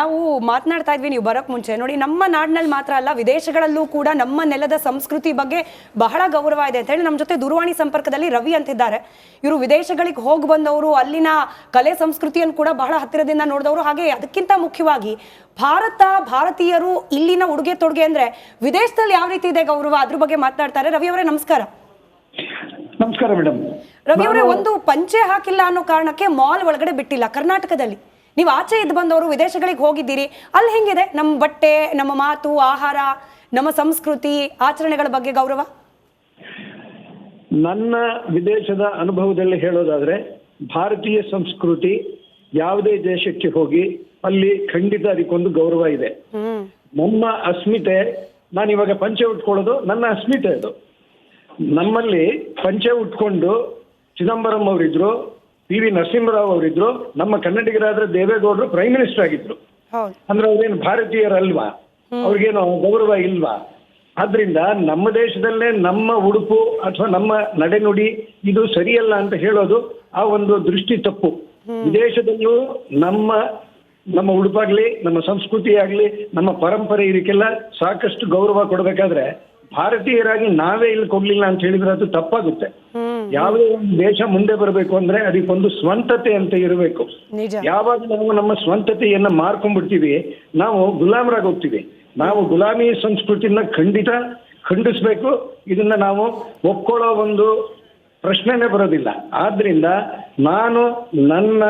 ನಾವು ಮಾತನಾಡ್ತಾ ಇದ್ವಿ ನೀವು ಬರೋಕ್ ಮುಂಚೆ. ನೋಡಿ ನಮ್ಮ ನಾಡಿನಲ್ಲಿ ಮಾತ್ರ ಅಲ್ಲ ವಿದೇಶಗಳಲ್ಲೂ ಕೂಡ ನಮ್ಮ ನೆಲದ ಸಂಸ್ಕೃತಿ ಬಗ್ಗೆ ಬಹಳ ಗೌರವ ಇದೆ ಅಂತ ಹೇಳಿ ನಮ್ಮ ಜೊತೆ ದೂರವಾಣಿ ಸಂಪರ್ಕದಲ್ಲಿ ರವಿ ಅಂತಿದ್ದಾರೆ. ಇವರು ವಿದೇಶಗಳಿಗೆ ಹೋಗಿ ಬಂದವರು ಅಲ್ಲಿನ ಕಲೆ ಸಂಸ್ಕೃತಿಯನ್ನು ಕೂಡ ಬಹಳ ಹತ್ತಿರದಿಂದ ನೋಡಿದವರು. ಹಾಗೆ ಅದಕ್ಕಿಂತ ಮುಖ್ಯವಾಗಿ ಭಾರತ ಭಾರತೀಯರು ಇಲ್ಲಿನ ಉಡುಗೆ ತೊಡುಗೆ ಅಂದ್ರೆ ವಿದೇಶದಲ್ಲಿ ಯಾವ ರೀತಿ ಇದೆ ಗೌರವ? ಅದ್ರ ಬಗ್ಗೆ ಮಾತನಾಡ್ತಾರೆ. ರವಿ ಅವರೇ ನಮಸ್ಕಾರ. ನಮಸ್ಕಾರ ಮೇಡಮ್. ರವಿ ಅವರೇ ಒಂದು ಪಂಚೆ ಹಾಕಿಲ್ಲ ಅನ್ನೋ ಕಾರಣಕ್ಕೆ ಮಾಲ್ ಒಳಗಡೆ ಬಿಟ್ಟಿಲ್ಲ ಕರ್ನಾಟಕದಲ್ಲಿ. ನೀವು ಆಚೆ ಇದ್ದು ಬಂದವರು ವಿದೇಶಗಳಿಗೆ ಹೋಗಿದ್ದೀರಿ ಅಲ್ಲಿ ಹೆಂಗಿದೆ? ನಮ್ಮ ಬಟ್ಟೆ ನಮ್ಮ ಮಾತು ಆಹಾರ ನಮ್ಮ ಸಂಸ್ಕೃತಿ ಆಚರಣೆಗಳ ಬಗ್ಗೆ ಗೌರವ? ನನ್ನ ವಿದೇಶದ ಅನುಭವದಲ್ಲಿ ಹೇಳೋದಾದ್ರೆ ಭಾರತೀಯ ಸಂಸ್ಕೃತಿ ಯಾವುದೇ ದೇಶಕ್ಕೆ ಹೋಗಿ ಅಲ್ಲಿ ಖಂಡಿತ ಅದಕ್ಕೊಂದು ಗೌರವ ಇದೆ. ನಮ್ಮ ಅಸ್ಮಿತೆ ನಾನು ಇವಾಗ ಪಂಚೆ ಉಟ್ಕೊಳ್ಳೋದು ನನ್ನ ಅಸ್ಮಿತೆ ಅದು. ನಮ್ಮಲ್ಲಿ ಪಂಚೆ ಉಟ್ಕೊಂಡು ಚಿದಂಬರಂ ಅವರಿದ್ರು ಪಿ ವಿ ನರಸಿಂಹರಾವ್ ಅವರಿದ್ರು ನಮ್ಮ ಕನ್ನಡಿಗರಾದ್ರೆ ದೇವೇಗೌಡರು ಪ್ರೈಮ್ ಮಿನಿಸ್ಟರ್ ಆಗಿದ್ರು. ಅಂದ್ರೆ ಅವ್ರೇನು ಭಾರತೀಯರಲ್ವಾ? ಅವ್ರಿಗೇನು ಗೌರವ ಇಲ್ವಾ? ಆದ್ರಿಂದ ನಮ್ಮ ದೇಶದಲ್ಲೇ ನಮ್ಮ ಉಡುಪು ಅಥವಾ ನಮ್ಮ ನಡೆನುಡಿ ಇದು ಸರಿಯಲ್ಲ ಅಂತ ಹೇಳೋದು ಆ ಒಂದು ದೃಷ್ಟಿ ತಪ್ಪು. ವಿದೇಶದಲ್ಲೂ ನಮ್ಮ ನಮ್ಮ ಉಡುಪಾಗ್ಲಿ ನಮ್ಮ ಸಂಸ್ಕೃತಿ ಆಗ್ಲಿ ನಮ್ಮ ಪರಂಪರೆ ಇದಕ್ಕೆಲ್ಲ ಸಾಕಷ್ಟು ಗೌರವ ಕೊಡಬೇಕಾದ್ರೆ ಭಾರತೀಯರಾಗಿ ನಾವೇ ಇಲ್ಲಿ ಕೊಡ್ಲಿಲ್ಲ ಅಂತ ಹೇಳಿದ್ರೆ ಅದು ತಪ್ಪಾಗುತ್ತೆ. ಯಾವುದೇ ಒಂದು ದೇಶ ಮುಂದೆ ಬರಬೇಕು ಅಂದ್ರೆ ಅದಕ್ಕೊಂದು ಸ್ವಂತತೆ ಅಂತ ಇರಬೇಕು. ಯಾವಾಗ ನಾವು ನಮ್ಮ ಸ್ವಂತತೆಯನ್ನ ಮಾರ್ಕೊಂಡ್ಬಿಡ್ತೀವಿ ನಾವು ಗುಲಾಮರಾಗಿ ಹೋಗ್ತೀವಿ. ನಾವು ಗುಲಾಮಿ ಸಂಸ್ಕೃತಿಯನ್ನ ಖಂಡಿತ ಖಂಡಿಸ್ಬೇಕು. ಇದನ್ನ ನಾವು ಒಪ್ಕೊಳ್ಳೋ ಒಂದು ಪ್ರಶ್ನೆನೇ ಬರೋದಿಲ್ಲ. ಆದ್ರಿಂದ ನಾನು ನನ್ನ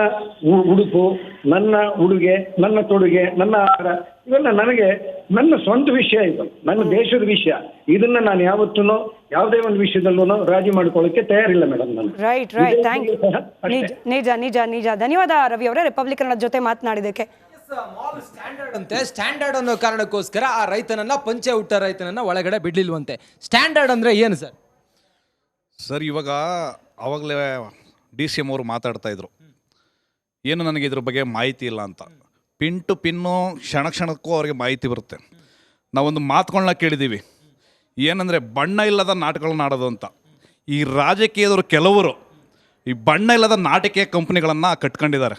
ಉಡುಪು ನನ್ನ ಉಡುಗೆ ನನ್ನ ತೊಡುಗೆ ನನ್ನ ಆಹಾರ ಇವೆಲ್ಲ ನನಗೆ ನನ್ನ ಸ್ವಂತ ವಿಷಯ ಇದು. ನನ್ನ ದೇಶದ ವಿಷಯ. ಇದನ್ನ ನಾನು ಯಾವತ್ತೂ ಯಾವುದೇ ಒಂದು ವಿಷಯದಲ್ಲೂ ರಾಜಿ ಮಾಡ್ಕೊಳ್ಳಕ್ಕೆ ತಯಾರಿಲ್ಲ ಮೇಡಮ್ ನಾನು. Right right thank you. ನಿಜ ನಿಜ ನಿಜ ನಿಜ. ಧನ್ಯವಾದ ರವಿ ಅವರೇ ರಿಪಬ್ಲಿಕ್ ಕನ್ನಡ ಜೊತೆ ಮಾತನಾಡಿದಕ್ಕೆ ಮಾಲ್ ಸ್ಟ್ಯಾಂಡರ್ಡ್ ಅಂತೆ. ಸ್ಟ್ಯಾಂಡರ್ಡ್ ಅನ್ನೋ ಕಾರಣಕ್ಕೋಸ್ಕರ ಆ ರೈತನನ್ನ ಪಂಚೆ ಹುಟ್ಟ ರೈತನನ್ನ ಒಳಗಡೆ ಬಿಡ್ಲಿಲ್ವಂತೆ. ಸ್ಟ್ಯಾಂಡರ್ಡ್ ಅಂದ್ರೆ ಏನು ಸರ್ ಸರ್ ಇವಾಗ ಅವಾಗಲೇ ಡಿ ಸಿ ಎಂ ಅವರು ಮಾತಾಡ್ತಾ ಇದ್ರು. ಏನು ನನಗೆ ಇದ್ರ ಬಗ್ಗೆ ಮಾಹಿತಿ ಇಲ್ಲ ಅಂತ. ಪಿನ್ ಟು ಪಿನ್ನು ಕ್ಷಣ ಕ್ಷಣಕ್ಕೂ ಅವ್ರಿಗೆ ಮಾಹಿತಿ ಬರುತ್ತೆ. ನಾವೊಂದು ಮಾತುಗಳನ್ನ ಕೇಳಿದ್ದೀವಿ ಏನಂದರೆ ಬಣ್ಣ ಇಲ್ಲದ ನಾಟಕಗಳನ್ನ ಆಡೋದು ಅಂತ. ಈ ರಾಜಕೀಯದವರು ಕೆಲವರು ಈ ಬಣ್ಣ ಇಲ್ಲದ ನಾಟಕೀಯ ಕಂಪ್ನಿಗಳನ್ನು ಕಟ್ಕೊಂಡಿದ್ದಾರೆ.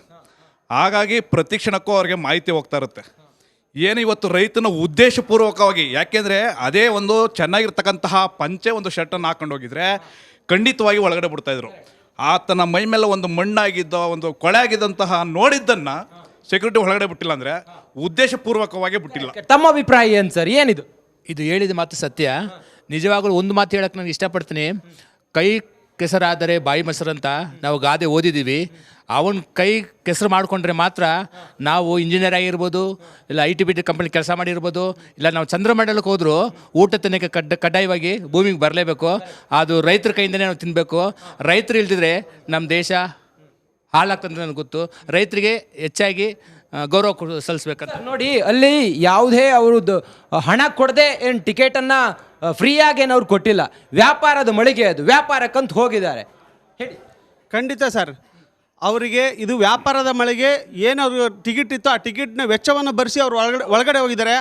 ಹಾಗಾಗಿ ಪ್ರತಿ ಕ್ಷಣಕ್ಕೂ ಅವ್ರಿಗೆ ಮಾಹಿತಿ ಹೋಗ್ತಾ ಇರುತ್ತೆ. ಏನು ಇವತ್ತು ರೈತನ ಉದ್ದೇಶಪೂರ್ವಕವಾಗಿ, ಯಾಕೆಂದರೆ ಅದೇ ಒಂದು ಚೆನ್ನಾಗಿರ್ತಕ್ಕಂತಹ ಪಂಚೆ ಒಂದು ಶರ್ಟನ್ನು ಹಾಕೊಂಡು ಹೋಗಿದ್ರೆ ಖಂಡಿತವಾಗಿ ಒಳಗಡೆ ಬಿಡ್ತಾಯಿದ್ರು ಆತನ ಮೈ ಮೇಲೆ ಒಂದು ಮಣ್ಣಾಗಿದ್ದ, ಒಂದು ಕೊಳೆ ಆಗಿದ್ದಂತಹ ನೋಡಿದ್ದನ್ನು ಸೆಕ್ಯೂರಿಟಿ ಒಳಗಡೆ ಬಿಟ್ಟಿಲ್ಲ ಅಂದ್ರೆ ಉದ್ದೇಶಪೂರ್ವಕವಾಗಿ ಬಿಟ್ಟಿಲ್ಲ. ತಮ್ಮ ಅಭಿಪ್ರಾಯ ಏನು ಸರ್? ಏನಿದು? ಇದು ಹೇಳಿದ ಮಾತು ಸತ್ಯ. ನಿಜವಾಗ್ಲೂ ಒಂದು ಮಾತು ಹೇಳಕ್ಕೆ ನಾನು ಇಷ್ಟಪಡ್ತೀನಿ. ಕೈ ಕೆಸರಾದರೆ ಬಾಯಿ ಮೊಸರಂತ ನಾವು ಗಾದೆ ಓದಿದ್ದೀವಿ ಅವನ ಕೈ ಕೆಸರು ಮಾಡಿಕೊಂಡ್ರೆ ಮಾತ್ರ ನಾವು ಇಂಜಿನಿಯರ್ ಆಗಿರ್ಬೋದು ಇಲ್ಲ I T B T company ಕೆಲಸ ಮಾಡಿರ್ಬೋದು ಇಲ್ಲ ನಾವು ಚಂದ್ರಮಂಡಲಕ್ಕೆ ಹೋದರೂ ಊಟ ತನಕ ಕಡ್ಡ ಕಡ್ಡಾಯವಾಗಿ ಭೂಮಿಗೆ ಬರಲೇಬೇಕು. ಅದು ರೈತರ ಕೈಯಿಂದನೇ ನಾವು ತಿನ್ನಬೇಕು ರೈತರು ಇಲ್ದಿದ್ರೆ ನಮ್ಮ ದೇಶ ಹಾಳಾಗ್ತದೆ ನನಗೆ ಗೊತ್ತು. ರೈತರಿಗೆ ಹೆಚ್ಚಾಗಿ ಗೌರವ ಸಲ್ಲಿಸ್ಬೇಕಂತ. ನೋಡಿ ಅಲ್ಲಿ ಯಾವುದೇ ಅವ್ರದ್ದು ಹಣ ಕೊಡದೆ ಏನು ಟಿಕೆಟನ್ನು ಫ್ರೀಯಾಗಿ ಏನು ಅವ್ರು ಕೊಟ್ಟಿಲ್ಲ. ವ್ಯಾಪಾರದ ಮಳಿಗೆ ಅದು ವ್ಯಾಪಾರಕ್ಕಂತ ಹೋಗಿದ್ದಾರೆ. ಹೇಳಿ. ಖಂಡಿತ ಸರ್. ಅವರಿಗೆ ಇದು ವ್ಯಾಪಾರದ ಮಳಿಗೆ ಏನು ಅವ್ರಿಗೆ ಟಿಕೆಟ್ ಇತ್ತು ಆ ಟಿಕೆಟ್ನ ವೆಚ್ಚವನ್ನು ಭರಿಸಿ ಅವರು ಒಳಗಡೆ ಒಳಗಡೆ ಹೋಗಿದ್ದಾರೆ.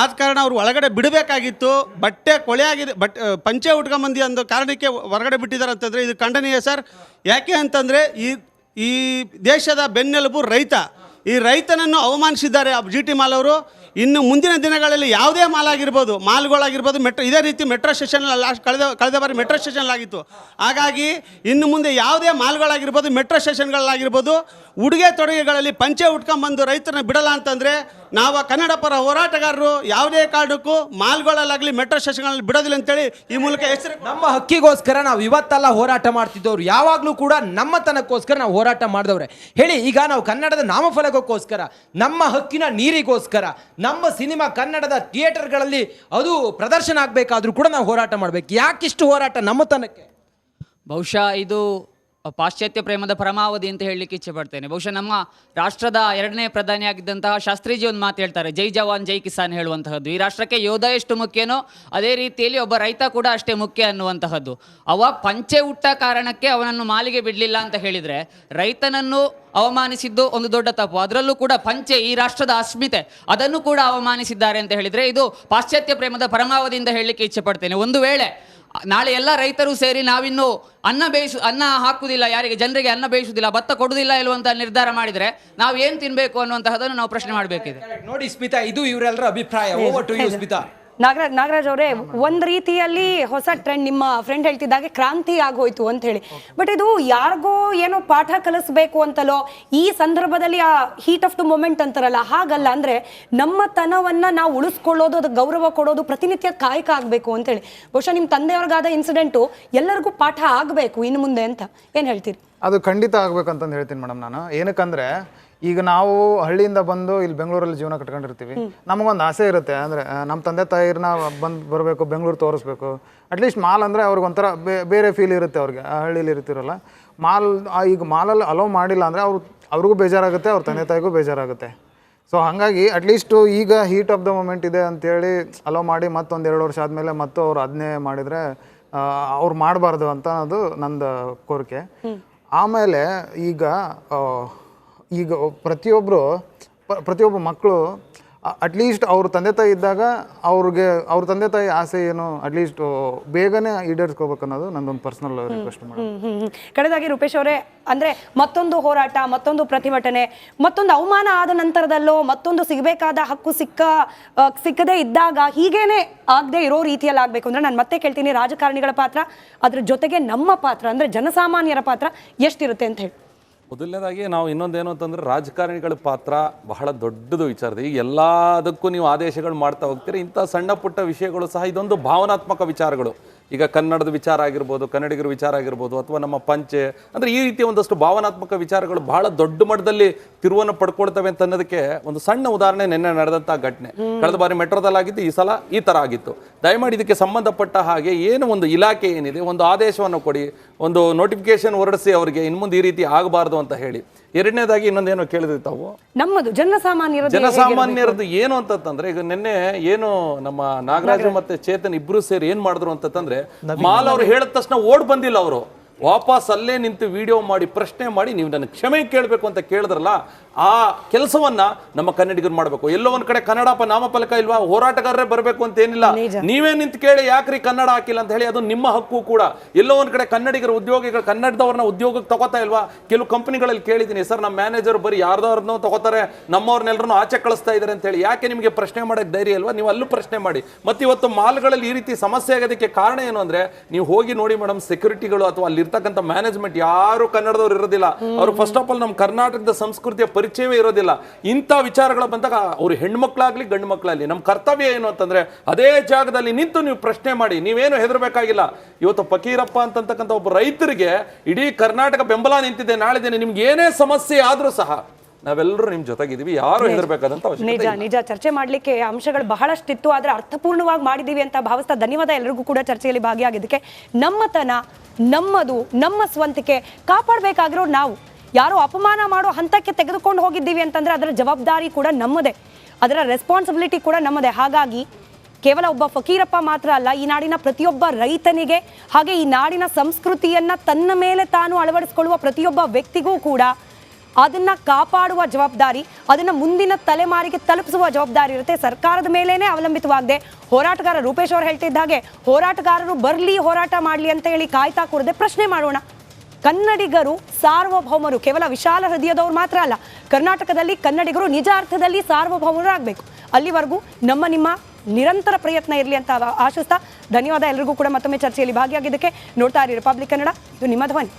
ಆದ ಕಾರಣ ಅವರು ಒಳಗಡೆ ಬಿಡಬೇಕಾಗಿತ್ತು. ಬಟ್ಟೆ ಕೊಳೆ ಆಗಿದೆ ಬಟ್ ಪಂಚೆ ಉಟ್ಕೊಂಬಂದಿ ಅನ್ನೋ ಕಾರಣಕ್ಕೆ ಹೊರಗಡೆ ಬಿಟ್ಟಿದ್ದಾರೆ ಅಂತಂದರೆ ಇದು ಖಂಡನೀಯ ಸರ್. ಯಾಕೆ ಅಂತಂದರೆ ಈ ಈ ದೇಶದ ಬೆನ್ನೆಲುಬು ರೈತ. ಈ ರೈತನನ್ನು ಅವಮಾನಿಸಿದ್ದಾರೆ ಜಿ ಟಿ ಮಾಲ್ ಅವರು. ಇನ್ನು ಮುಂದಿನ ದಿನಗಳಲ್ಲಿ ಯಾವುದೇ ಮಾಲ್ ಆಗಿರ್ಬೋದು ಮಾಲ್ಗಳಾಗಿರ್ಬೋದು ಮೆಟ್ರೋ, ಇದೇ ರೀತಿ ಮೆಟ್ರೋ ಸ್ಟೇಷನ್ ಲಾಸ್ಟ್ ಕಳೆದ ಕಳೆದ ಬಾರಿ ಮೆಟ್ರೋ ಸ್ಟೇಷನ್ ಆಗಿತ್ತು. ಹಾಗಾಗಿ ಇನ್ನು ಮುಂದೆ ಯಾವುದೇ ಮಾಲ್ಗಳಾಗಿರ್ಬೋದು, ಮೆಟ್ರೋ ಸ್ಟೇಷನ್ಗಳಾಗಿರ್ಬೋದು ಉಡುಗೆ ತೊಡುಗೆಗಳಲ್ಲಿ ಪಂಚೆ ಉಟ್ಕೊಂಬಂದು ರೈತರನ್ನ ಬಿಡಲ್ಲ ಅಂತಂದರೆ ನಾವು ಕನ್ನಡ ಪರ ಹೋರಾಟಗಾರರು ಯಾವುದೇ ಕಾರಣಕ್ಕೂ ಮಾಲ್ಗಳಲ್ಲಾಗಲಿ ಮೆಟ್ರೋ ಸ್ಟೇಷನ್ಗಳಲ್ಲಿ ಬಿಡೋದಿಲ್ಲ ಅಂತೇಳಿ ಈ ಮೂಲಕ ಹೆಸರು ನಮ್ಮ ಹಕ್ಕಿಗೋಸ್ಕರ ನಾವು ಇವತ್ತೆಲ್ಲ ಹೋರಾಟ ಮಾಡ್ತಿದ್ದವ್ರು. ಯಾವಾಗಲೂ ಕೂಡ ನಮ್ಮತನಕ್ಕೋಸ್ಕರ ನಾವು ಹೋರಾಟ ಮಾಡಿದವ್ರೆ. ಹೇಳಿ ಈಗ ನಾವು ಕನ್ನಡದ ನಾಮಫಲಕಕ್ಕೋಸ್ಕರ ನಮ್ಮ ಹಕ್ಕಿನ ನೀರಿಗೋಸ್ಕರ ನಮ್ಮ ಸಿನಿಮಾ ಕನ್ನಡದ ಥಿಯೇಟರ್ಗಳಲ್ಲಿ ಅದು ಪ್ರದರ್ಶನ ಆಗಬೇಕಾದ್ರೂ ಕೂಡ ನಾವು ಹೋರಾಟ ಮಾಡಬೇಕು. ಯಾಕಿಷ್ಟು ಹೋರಾಟ ನಮ್ಮತನಕ್ಕೆ ಬಹುಶಃ ಇದು ಪಾಶ್ಚಾತ್ಯ ಪ್ರೇಮದ ಪರಮಾವಧಿ ಅಂತ ಹೇಳಲಿಕ್ಕೆ ಇಚ್ಛೆ ಪಡ್ತೇನೆ. ಬಹುಶಃ ನಮ್ಮ ರಾಷ್ಟ್ರದ ಎರಡನೇ ಪ್ರಧಾನಿಯಾಗಿದ್ದಂತಹ ಶಾಸ್ತ್ರೀಜಿ ಒಂದು ಮಾತು ಹೇಳ್ತಾರೆ, ಜೈ ಜವಾನ್, ಜೈ ಕಿಸಾನ್ ಹೇಳುವಂತಹದ್ದು. ಈ ರಾಷ್ಟ್ರಕ್ಕೆ ಯೋಧ ಎಷ್ಟು ಮುಖ್ಯನೋ, ಅದೇ ರೀತಿಯಲ್ಲಿ ಒಬ್ಬ ರೈತ ಕೂಡ ಅಷ್ಟೇ ಮುಖ್ಯ ಅನ್ನುವಂತಹದ್ದು. ಅವ ಪಂಚೆ ಹುಟ್ಟ ಕಾರಣಕ್ಕೆ ಅವನನ್ನು ಮಾಲಿಗೆ ಬಿಡಲಿಲ್ಲ ಅಂತ ಹೇಳಿದರೆ ರೈತನನ್ನು ಅವಮಾನಿಸಿದ್ದು ಒಂದು ದೊಡ್ಡ ತಪ್ಪು. ಅದರಲ್ಲೂ ಕೂಡ ಪಂಚೆ ಈ ರಾಷ್ಟ್ರದ ಅಸ್ಮಿತೆ. ಅದನ್ನು ಕೂಡ ಅವಮಾನಿಸಿದ್ದಾರೆ ಅಂತ ಹೇಳಿದ್ರೆ ಇದು ಪಾಶ್ಚಾತ್ಯ ಪ್ರೇಮದ ಪರಮಾವಧಿಯಿಂದ ಹೇಳಲಿಕ್ಕೆ ಇಚ್ಛೆ ಪಡ್ತೇನೆ ಒಂದು ವೇಳೆ ನಾಳೆ ಎಲ್ಲ ರೈತರು ಸೇರಿ ನಾವಿನ್ನು ಅನ್ನ ಬೇಯಿಸು ಅನ್ನ ಹಾಕುವುದಿಲ್ಲ ಯಾರಿಗೆ ಜನರಿಗೆ ಅನ್ನ ಬೇಯಿಸುವುದಿಲ್ಲ ಭತ್ತ ಕೊಡುವುದಿಲ್ಲ ಇಲ್ಲುವಂತಹ ನಿರ್ಧಾರ ಮಾಡಿದ್ರೆ ನಾವು ಏನು ತಿನ್ಬೇಕು ಅನ್ನುವಂತಹದನ್ನು ನಾವು ಪ್ರಶ್ನೆ ಮಾಡಬೇಕಿದೆ. ನೋಡಿ ಸ್ಮಿತಾ ಇದು ಇವರೆಲ್ಲರ ಅಭಿಪ್ರಾಯ. Over to you Smita. Nagaraj Nagaraj ಅವರೇ, ಒಂದ್ ರೀತಿಯಲ್ಲಿ ಹೊಸ ಟ್ರೆಂಡ್ ನಿಮ್ಮ ಫ್ರೆಂಡ್ ಹೇಳ್ತಿದ್ದಾಗೆ ಕ್ರಾಂತಿ ಆಗೋಯ್ತು ಅಂತ ಹೇಳಿ. ಬಟ್ ಇದು ಯಾರಿಗೋ ಏನೋ ಪಾಠ ಕಲಿಸ್ಬೇಕು ಅಂತಲೋ ಈ ಸಂದರ್ಭದಲ್ಲಿ ಆ ಹೀಟ್ ಆಫ್ ದ ಮೂಮೆಂಟ್ ಅಂತಾರಲ್ಲ, ಹಾಗಲ್ಲ ಅಂದ್ರೆ ನಮ್ಮ ತನವನ್ನ ನಾವು ಉಳಿಸ್ಕೊಳ್ಳೋದು, ಅದು ಗೌರವ ಕೊಡೋದು, ಪ್ರತಿನಿತ್ಯ ಕಾಯಕ ಆಗ್ಬೇಕು ಅಂತ ಹೇಳಿ. ಬಹುಶಃ ನಿಮ್ಮ ತಂದೆಯವ್ರಿಗಾದ ಇನ್ಸಿಡೆಂಟು ಎಲ್ಲರಿಗೂ ಪಾಠ ಆಗಬೇಕು ಇನ್ನು ಮುಂದೆ ಅಂತ. ಏನ್ ಹೇಳ್ತೀರಿ? ಅದು ಖಂಡಿತ ಆಗ್ಬೇಕಂತಂದು ಹೇಳ್ತೀನಿ ಮೇಡಮ್ ನಾನು. ಏನಕ್ಕಂದ್ರೆ ಈಗ ನಾವು ಹಳ್ಳಿಯಿಂದ ಬಂದು ಇಲ್ಲಿ ಬೆಂಗಳೂರಲ್ಲಿ ಜೀವನ ಕಟ್ಕೊಂಡಿರ್ತೀವಿ. ನಮಗೊಂದು ಆಸೆ ಇರುತ್ತೆ. ಅಂದರೆ ನಮ್ಮ ತಂದೆ ತಾಯಿರನ್ನ ಬಂದು ಬರಬೇಕು ಬೆಂಗಳೂರು ತೋರಿಸ್ಬೇಕು. ಅಟ್ಲೀಸ್ಟ್ ಮಾಲ್ ಅಂದರೆ ಅವ್ರಿಗೆ ಒಂಥರ ಬೇ- ಬೇರೆ ಫೀಲ್ ಇರುತ್ತೆ ಅವ್ರಿಗೆ. ಆ ಹಳ್ಳಿಲಿ ಇರ್ತಿರಲ್ಲ. ಮಾಲ್ ಈಗ ಮಾಲಲ್ಲಿ ಅಲೋ ಮಾಡಿಲ್ಲ ಅಂದರೆ ಅವ್ರು ಅವ್ರಿಗೂ ಬೇಜಾರಾಗುತ್ತೆ ಅವ್ರ ತಂದೆ ತಾಯಿಗೂ ಬೇಜಾರಾಗುತ್ತೆ. ಸೊ ಹಾಗಾಗಿ ಅಟ್ಲೀಸ್ಟು ಈಗ ಹೀಟ್ ಆಫ್ ದ ಮೂಮೆಂಟ್ ಇದೆ ಅಂತೇಳಿ ಅಲೋ ಮಾಡಿ ಮತ್ತೊಂದು ಎರಡು ವರ್ಷ ಆದಮೇಲೆ ಮತ್ತು ಅವ್ರು ಅದನ್ನೇ ಮಾಡಿದರೆ ಅವ್ರು ಮಾಡಬಾರ್ದು ಅಂತ ಅನ್ನೋದು ನಂದು ಕೋರಿಕೆ. ಆಮೇಲೆ ಈಗ ಈಗ ಪ್ರತಿಯೊಬ್ಬರು ಪ್ರತಿಯೊಬ್ಬ ಮಕ್ಕಳು ಅಟ್ಲೀಸ್ಟ್ ಅವ್ರ ತಂದೆ ತಾಯಿ ಇದ್ದಾಗ ಅವ್ರಿಗೆ ಅವ್ರ ತಂದೆ ತಾಯಿ ಆಸೆ ಏನು ಅಟ್ಲೀಸ್ಟ್ ಬೇಗನೆ ಈಡೇರಿಸ್ಕೋಬೇಕು ಅನ್ನೋದು ನಂದೊಂದು ಪರ್ಸನಲ್ ರಿಕ್ವೆಸ್ಟ್ ಮಾಡಿ ಹ್ಮ್ ಹ್ಮ್ ಹ್ಮ್. ಕಡೆದಾಗಿ ರೂಪೇಶ್ ಅವರೇ ಅಂದ್ರೆ ಮತ್ತೊಂದು ಹೋರಾಟ ಮತ್ತೊಂದು ಪ್ರತಿಭಟನೆ ಮತ್ತೊಂದು ಅವಮಾನ ಆದ ನಂತರದಲ್ಲೋ ಮತ್ತೊಂದು ಸಿಗಬೇಕಾದ ಹಕ್ಕು ಸಿಕ್ಕ ಸಿಕ್ಕದೇ ಇದ್ದಾಗ ಹೀಗೇನೆ ಆಗದೆ ಇರೋ ರೀತಿಯಲ್ಲಿ ಆಗಬೇಕು ಅಂದ್ರೆ ನಾನು ಮತ್ತೆ ಕೇಳ್ತೀನಿ ರಾಜಕಾರಣಿಗಳ ಪಾತ್ರ ಅದ್ರ ಜೊತೆಗೆ ನಮ್ಮ ಪಾತ್ರ ಅಂದ್ರೆ ಜನಸಾಮಾನ್ಯರ ಪಾತ್ರ ಎಷ್ಟಿರುತ್ತೆ ಅಂತ ಹೇಳಿ ಮೊದಲನೇದಾಗಿ ನಾವು ಇನ್ನೊಂದೇನು ಅಂತಂದರೆ ರಾಜಕಾರಣಿಗಳ ಪಾತ್ರ ಬಹಳ ದೊಡ್ಡದು ವಿಚಾರದ. ಈಗ ಎಲ್ಲದಕ್ಕೂ ನೀವು ಆದೇಶಗಳು ಮಾಡ್ತಾ ಹೋಗ್ತೀರಿ, ಇಂಥ ಸಣ್ಣ ಪುಟ್ಟ ವಿಷಯಗಳು ಸಹ ಇದೊಂದು ಭಾವನಾತ್ಮಕ ವಿಚಾರಗಳು. ಈಗ ಕನ್ನಡದ ವಿಚಾರ ಆಗಿರ್ಬೋದು, ಕನ್ನಡಿಗರ ವಿಚಾರ ಆಗಿರ್ಬೋದು, ಅಥವಾ ನಮ್ಮ ಪಂಚೆ, ಅಂದರೆ ಈ ರೀತಿಯ ಒಂದಷ್ಟು ಭಾವನಾತ್ಮಕ ವಿಚಾರಗಳು ಬಹಳ ದೊಡ್ಡ ಮಟ್ಟದಲ್ಲಿ ತಿರುವನ್ನು ಪಡ್ಕೊಳ್ತವೆ ಅಂತ ಅನ್ನೋದಕ್ಕೆ ಒಂದು ಸಣ್ಣ ಉದಾಹರಣೆ ನಿನ್ನೆ ನಡೆದಂಥ ಘಟನೆ. ಕಳೆದ ಬಾರಿ ಮೆಟ್ರೋದಲ್ಲಿ ಆಗಿದ್ದು ಈ ಸಲ ಈ ಥರ ಆಗಿತ್ತು. ದಯಮಾಡಿ ಇದಕ್ಕೆ ಸಂಬಂಧಪಟ್ಟ ಹಾಗೆ ಏನು ಒಂದು ಇಲಾಖೆ ಏನಿದೆ, ಒಂದು ಆದೇಶವನ್ನು ಕೊಡಿ. ಒಂದು ನೋಟಿಫಿಕೇಶನ್ ಹೊರಡಿಸಿ ಅವರಿಗೆ ಇನ್ಮುಂದೆ ಈ ರೀತಿ ಆಗಬಾರದು ಅಂತ ಹೇಳಿ. ಎರಡನೇದಾಗಿ ಇನ್ನೊಂದೇನೋ ಕೇಳಿದ್ರಿ ತಾವು? ನಮ್ಮದು ಜನಸಾಮಾನ್ಯರ ಜನಸಾಮಾನ್ಯರದ್ದು ಏನು ಅಂತಂದ್ರೆ ಈಗ ನಿನ್ನೆ ಏನು ನಮ್ಮ ನಾಗರಾಜ್ ಮತ್ತೆ ಚೇತನ್ ಇಬ್ರು ಸೇರಿ ಏನ್ ಮಾಡಿದ್ರು ಅಂತಂದ್ರೆ ಮಾಲ್ ಅವ್ರು ಹೇಳಿದ ತಕ್ಷಣ ಓಡ್ ಬಂದಿಲ್ಲ ಅವರು. ವಾಪಸ್ ಅಲ್ಲೇ ನಿಂತು ವಿಡಿಯೋ ಮಾಡಿ ಪ್ರಶ್ನೆ ಮಾಡಿ ನೀವು ನನ್ನ ಕ್ಷಮೆ ಕೇಳಬೇಕು ಅಂತ ಕೇಳಿದ್ರಲ್ಲ ಆ ಕೆಲಸವನ್ನ ನಮ್ಮ ಕನ್ನಡಿಗರು ಮಾಡಬೇಕು. ಎಲ್ಲೋ ಒಂದ್ ಕಡೆ ಕನ್ನಡ ನಾಮಫಲಕ ಇಲ್ವಾ? ಹೋರಾಟಗಾರರೇ ಬರಬೇಕು ಅಂತ ಏನಿಲ್ಲ. ನೀವೇ ನಿಂತು ಕೇಳಿ ಯಾಕ್ರಿ ಕನ್ನಡ ಹಾಕಿಲ್ಲ ಅಂತ ಹೇಳಿ ಅದು ನಿಮ್ಮ ಹಕ್ಕು ಕೂಡ. ಎಲ್ಲೋ ಒಂದ್ ಕಡೆ ಕನ್ನಡಿಗರ ಉದ್ಯೋಗಿಗಳು ಕನ್ನಡದವ್ರನ್ನ ಉದ್ಯೋಗಕ್ಕೆ ತಗೋತಾ ಇಲ್ವಾ? ಕೆಲವು ಕಂಪನಿಗಳಲ್ಲಿ ಕೇಳಿದ್ದೀನಿ ಸರ್ ನಮ್ಮ ಮ್ಯಾನೇಜರ್ ಬರೀ ಯಾರ್ದವ್ರನ್ನ ತಗೋತಾರೆ ನಮ್ಮವ್ರನ್ನೆಲ್ಲರೂ ಆಚೆ ಕಳಿಸ್ತಾ ಇದ್ದಾರೆ ಅಂತ ಹೇಳಿ. ಯಾಕೆ ನಿಮಗೆ ಪ್ರಶ್ನೆ ಮಾಡೋಕ್ಕೆ ಧೈರ್ಯ ಅಲ್ವಾ ನೀವು ಅಲ್ಲೂ ಪ್ರಶ್ನೆ ಮಾಡಿ. ಮತ್ತು ಇವತ್ತು ಮಾಲ್ಗಳಲ್ಲಿ ಈ ರೀತಿ ಸಮಸ್ಯೆ ಆಗೋದಕ್ಕೆ ಕಾರಣ ಏನು ಅಂದ್ರೆ ನೀವು ಹೋಗಿ ನೋಡಿ ಮೇಡಮ್ ಸೆಕ್ಯೂರಿಟಿಗಳು ಅಥವಾ ಅಲ್ಲಿರ್ತಕ್ಕಂಥ ಮ್ಯಾನೇಜ್ಮೆಂಟ್ ಯಾರು ಕನ್ನಡದವ್ರು ಇರೋದಿಲ್ಲ. ಅವ್ರು ಫಸ್ಟ್ ಆಫ್ ಆಲ್ ನಮ್ಮ ಕರ್ನಾಟಕದ ಸಂಸ್ಕೃತಿಯ ಪರಿಚಯವೇ ಇರೋದಿಲ್ಲ. ಇಂಥ ವಿಚಾರಗಳು ಬಂದಾಗ ಅವ್ರು ಹೆಣ್ಮಕ್ಳಾಗ್ಲಿ ಗಂಡು ಮಕ್ಕಳಾಗ್ಲಿ ನಮ್ಮ ಕರ್ತವ್ಯ ಏನು ಅಂತಂದ್ರೆ ಅದೇ ಜಾಗದಲ್ಲಿ ನಿಂತು ನೀವು ಪ್ರಶ್ನೆ ಮಾಡಿ ನೀವೇನು ಹೆದರಬೇಕಾಗಿಲ್ಲ. ಇವತ್ತು ಫಕೀರಪ್ಪ ಅಂತಕ್ಕಂಥ ಒಬ್ಬ ರೈತರಿಗೆ ಇಡೀ ಕರ್ನಾಟಕ ಬೆಂಬಲ ನಿಂತಿದೆ ನಾಳೆ ದಿನ ನಿಮ್ಗೆ ಏನೇ ಸಮಸ್ಯೆ ಆದ್ರೂ ಸಹ ನಾವೆಲ್ಲರೂ ನಿಮ್ ಜೊತೆಗಿದೀವಿ ಯಾರು ಹೆದರ್ಬೇಕಾದಂತ ನಿಜ ನಿಜ. ಚರ್ಚೆ ಮಾಡ್ಲಿಕ್ಕೆ ಅಂಶಗಳು ಬಹಳಷ್ಟಿತ್ತು ಆದ್ರೆ ಅರ್ಥಪೂರ್ಣವಾಗಿ ಮಾಡಿದೀವಿ ಅಂತ ಭಾವಿಸ್ತಾ ಧನ್ಯವಾದ ಎಲ್ಲರಿಗೂ ಕೂಡ ಚರ್ಚೆಯಲ್ಲಿ ಭಾಗಿಯಾಗಿದ್ದಕ್ಕೆ. ನಮ್ಮತನ ನಮ್ಮದು, ನಮ್ಮ ಸ್ವಂತಿಕೆ ಕಾಪಾಡಬೇಕಾಗಿರೋ ನಾವು. ಯಾರೋ ಅಪಮಾನ ಮಾಡೋ ಹಂತಕ್ಕೆ ತೆಗೆದುಕೊಂಡು ಹೋಗಿದ್ದೀವಿ ಅಂತಂದರೆ ಅದರ ಜವಾಬ್ದಾರಿ ಕೂಡ ನಮ್ಮದೇ. ಅದರ ರೆಸ್ಪಾನ್ಸಿಬಿಲಿಟಿ ಕೂಡ ನಮ್ಮದೇ. ಹಾಗಾಗಿ ಕೇವಲ ಒಬ್ಬ ಫಕೀರಪ್ಪ ಮಾತ್ರ ಅಲ್ಲ, ಈ ನಾಡಿನ ಪ್ರತಿಯೊಬ್ಬ ರೈತನಿಗೆ ಹಾಗೆ ಈ ನಾಡಿನ ಸಂಸ್ಕೃತಿಯನ್ನು ತನ್ನ ಮೇಲೆ ತಾನು ಅಳವಡಿಸಿಕೊಳ್ಳುವ ಪ್ರತಿಯೊಬ್ಬ ವ್ಯಕ್ತಿಗೂ ಕೂಡ ಅದನ್ನ ಕಾಪಾಡುವ ಜವಾಬ್ದಾರಿ, ಅದನ್ನ ಮುಂದಿನ ತಲೆಮಾರಿಗೆ ತಲುಪಿಸುವ ಜವಾಬ್ದಾರಿ ಇರುತ್ತೆ. ಸರ್ಕಾರದ ಮೇಲೇನೆ ಅವಲಂಬಿತವಾಗಿದೆ. ಹೋರಾಟಗಾರ ರೂಪೇಶ್ ಅವರು ಹೇಳ್ತಿದ್ದ ಹಾಗೆ, ಹೋರಾಟಗಾರರು ಬರಲಿ, ಹೋರಾಟ ಮಾಡಲಿ ಅಂತ ಹೇಳಿ ಕಾಯ್ತಾ ಕೂರದೆ ಪ್ರಶ್ನೆ ಮಾಡೋಣ. ಕನ್ನಡಿಗರು ಸಾರ್ವಭೌಮರು, ಕೇವಲ ವಿಶಾಲ ಹೃದಯದವ್ರು ಮಾತ್ರ ಅಲ್ಲ, ಕರ್ನಾಟಕದಲ್ಲಿ ಕನ್ನಡಿಗರು ನಿಜ ಅರ್ಥದಲ್ಲಿ ಸಾರ್ವಭೌಮರಾಗಬೇಕು ಅಲ್ಲಿವರೆಗೂ ನಮ್ಮ ನಿಮ್ಮ ನಿರಂತರ ಪ್ರಯತ್ನ ಇರಲಿ ಅಂತ ಆಶಿಸ್ತಾ ಧನ್ಯವಾದ ಎಲ್ರಿಗೂ ಕೂಡ ಮತ್ತೊಮ್ಮೆ ಚರ್ಚೆಯಲ್ಲಿ ಭಾಗಿಯಾಗಿದ್ದಕ್ಕೆ ನೋಡ್ತಾ ಇರಿ ರಿಪಬ್ಲಿಕ್ ಕನ್ನಡ, ಇದು ನಿಮ್ಮ ಧ್ವನಿ.